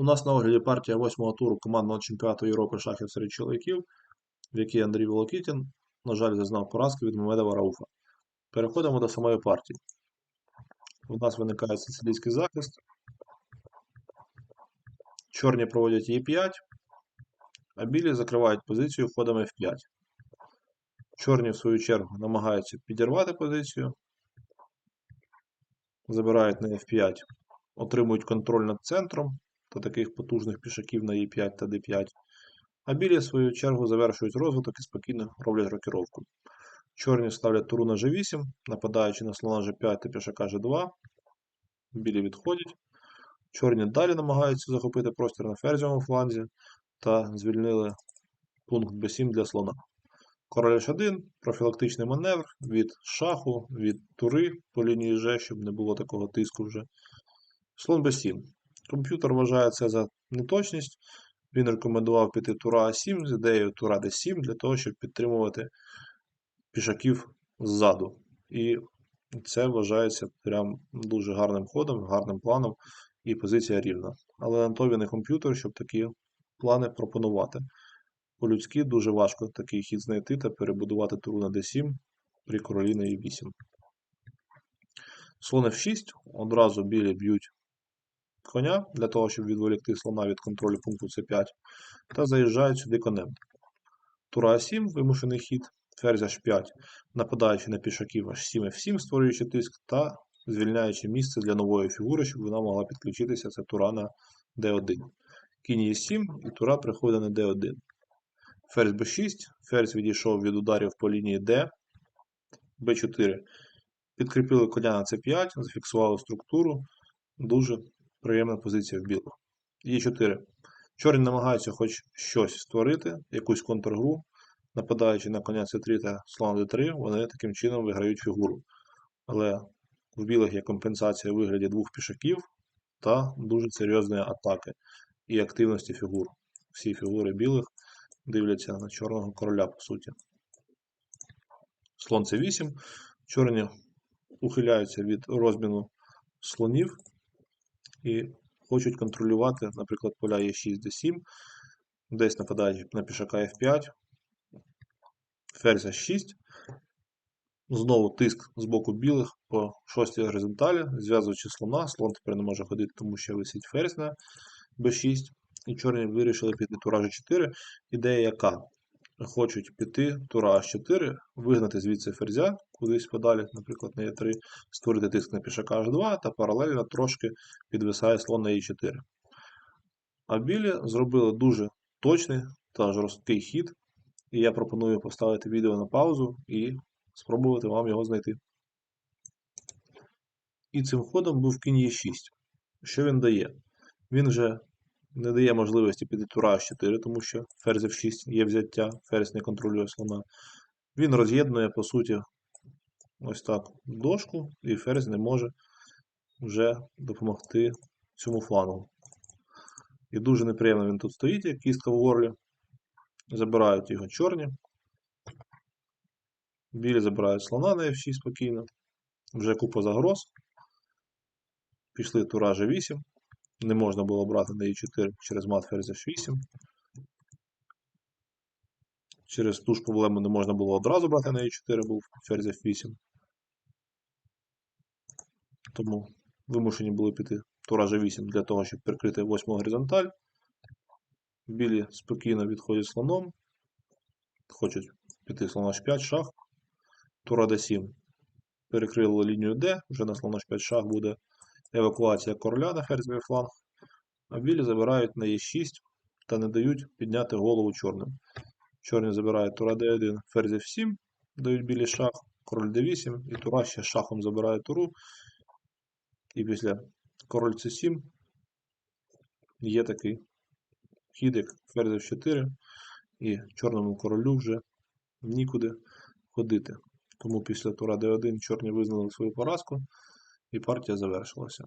У нас на огляді партія восьмого туру командного чемпіонату Європи шахів серед чоловіків, в якій Андрій Волокітін, на жаль, зазнав поразки від Мамедова Рауфа. Переходимо до самої партії. У нас виникає сицилійський захист. Чорні проводять Е5, а білі закривають позицію ходом F5. Чорні, в свою чергу, намагаються підірвати позицію, забирають на F5, отримують контроль над центром та таких потужних пішаків на Е5 та Д5. А білі, в свою чергу, завершують розвиток і спокійно роблять рокіровку. Чорні ставлять туру на G8, нападаючи на слона G5 та пішака G2. Білі відходять. Чорні далі намагаються захопити простір на ферзівому фланзі та звільнили пункт B7 для слона. Король H1, профілактичний маневр від шаху, від тури по лінії G, щоб не було такого тиску вже. Слон B7. Комп'ютер вважає це за неточність. Він рекомендував піти тура А7 з ідеєю тура Д7 для того, щоб підтримувати пішаків ззаду. І це вважається прям дуже гарним ходом, гарним планом і позиція рівна. Але на то він і комп'ютер, щоб такі плани пропонувати. По-людськи дуже важко такий хід знайти та перебудувати туру на d7 при королі на e8. Слон f6, одразу білі б'ють коня для того, щоб відволікти слона від контролю пункту c5, та заїжджають сюди конем. Тура А7, вимушений хід, ферзь H5, нападаючи на пішаків H7 F7, створюючи тиск, та звільняючи місце для нової фігури, щоб вона могла підключитися, це тура на d1. Кінь e7 і тура приходить на d1. Ферзь b6, ферзь відійшов від ударів по лінії D, b4. Підкріпили коня на c5, зафіксували структуру. Дуже приємна позиція в білих. Е4. Чорні намагаються хоч щось створити, якусь контргру. Нападаючи на коня c3 та слон d3, вони таким чином виграють фігуру. Але в білих є компенсація у вигляді двох пішаків та дуже серйозної атаки і активності фігур. Всі фігури білих дивляться на чорного короля, по суті. Слон c8. Чорні ухиляються від розміну слонів і хочуть контролювати, наприклад, поля Е6, d7, десь нападаючи на пішака F5, ферзь H6. Знову тиск з боку білих по шостій горизонталі, зв'язуючи слона. Слон тепер не може ходити, тому що висить ферзь на b6. І чорні вирішили піти тура G4. Ідея яка? Хочуть піти тура H4, вигнати звідси ферзя кудись подалі, наприклад, на Е3, створити тиск на пішака H2 та паралельно трошки підвисає слон на Е4. А білі зробили дуже точний та жорсткий хід. І я пропоную поставити відео на паузу і спробувати вам його знайти. І цим ходом був кінь Е6. Що він дає? Він вже не дає можливості піти тура H4, тому що ферзь F6 є взяття, ферзь не контролює слона. Він роз'єднує, по суті, ось так дошку, і ферзь не може вже допомогти цьому флангу. І дуже неприємно він тут стоїть, як кістка в горлі. Забирають його чорні. Білі забирають слона на F6 спокійно. Вже купа загроз. Пішли тура G8. Не можна було брати на e4 через мат ферзь h8. Через ту ж проблему не можна було одразу брати на e4, був ферзь f8. Тому вимушені були піти тура g8 для того, щоб прикрити восьму горизонталь. Білі спокійно відходять слоном. Хочуть піти слон h5 шах. Тура d7. Перекрили лінію D, вже на слон h5 шах буде евакуація короля на ферзьовий фланг, а білі забирають на Е6 та не дають підняти голову чорним. Чорні забирають тура d1, ферзь f7, дають білі шах, король d8, і тура ще шахом забирає туру. І після король c7 є такий хід, як ферзь f4, і чорному королю вже нікуди ходити. Тому після тура d1 чорні визнали свою поразку і партія завершилася.